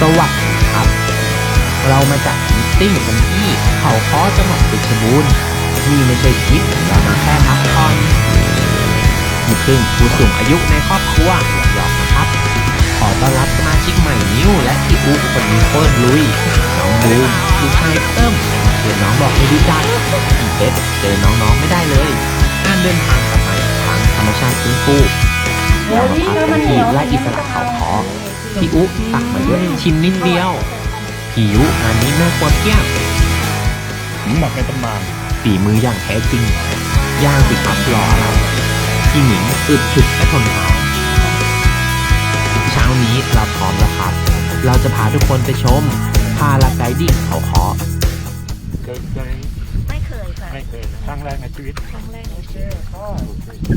สวัสดีครับ เรามาจากมิตติ้งกันที่เขาค้อจังหวัดเพชรบูรณ์นี่ไม่ใช่ทริปเรามาแค่พักผ่อนมีครึ่งผู้สูงอายุในครอบครัวหยอกๆนะครับ ขอต้อนรับสมาชิกใหม่นิ้วและพี่อุ๊คนนี้โคตรลุยน้องบูมลูกชายเติ้มเดี๋ยวน้องบอกให้รู้จักอีเอสเจอน้องๆไม่ได้เลยการเดินทางกลับมาอีกครั้งธรรมชาติฟื้นฟูเรามาพักกันที่และอิสระเขาคอ พี่อุ๊ตักมาด้วยชิมนิดเดียวพี่ยุงานนี้แม่ควรเที่ยงหมักในตำนานฝีมืออย่างแท้จริง ย่างสิครับรอเราพี่หนิงอึดฉุดและทนทานเช้านี้เราพร้อมแล้วครับ เราจะพาทุกคนไปชมพาลาไกดิ้งเขาคอเคยเคยไม่เคยค่ะไม่เคยนะครั้งแรกในชีวิตครั้งแรกในโอชีเควิตก็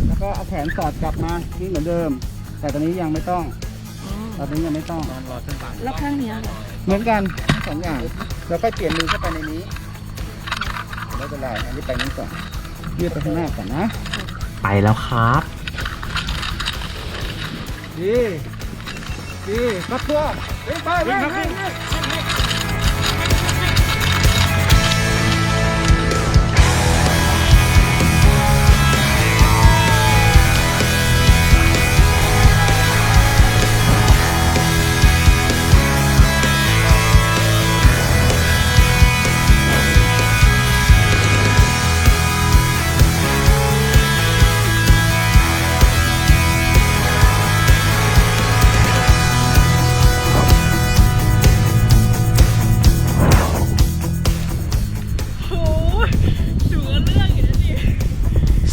แล้วก็เอาแขนสอดกลับมาที่เหมือนเดิม แต่ตอนนี้ยังไม่ต้องอืม ตอนนี้ยังไม่ต้องตอนรอเส้นทางแล้วข้างเนี้ยเหรอเหมือนกันทั้งสองอย่างแล้วก็เปลี่ยนมือเข้าไปในนี้ไม่เป็นไรอันนี้ไปนี้ก่อนยืดไปข้างหน้าก่อนนะ ไปแล้วครับดีดีรับตัวเฮ้ยไปไปไป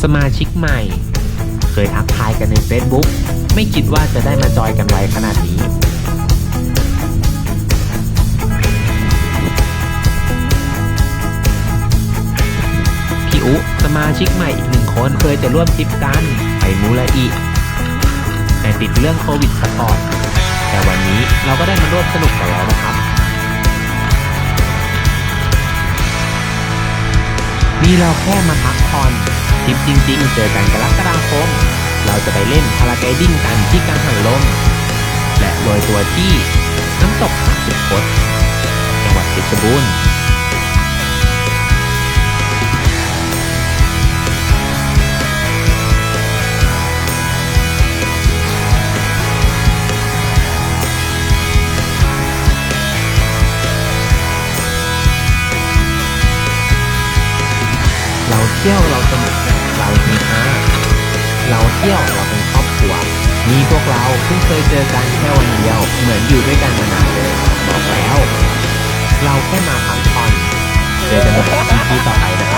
สมาชิกใหม่ เคยทักทายกันใน Facebook ไม่คิดว่าจะได้มาจอยกันไวขนาดนี้ พี่อุสมาชิกใหม่อีกหนึ่งคนเคยจะร่วมทริปกันไปมูลอีแต่ติดเรื่องโควิดซะก่อนแต่วันนี้เราก็ได้มาร่วมสนุกกันแล้วนะครับนี่เราแค่มาพักผ่อน ทริปจริงๆ เจอกันกรกฎาคม เราจะไปเล่นพาราไกดิ้งกันที่กังหันลม และโรยตัวที่น้ำตกหาดสุดคตจังหวัดเพชรบูรณ์เราเที่ยวเรา เราเที่ยวเราเป็นครอบครัว มีพวกเราเพิ่งเคยเจอกันแค่วันเดียว เหมือนอยู่ด้วยกันมานานเลยบอกแล้ว เราแค่มาพักผ่อนเจอกันใหม่ EP ต่อไปนะ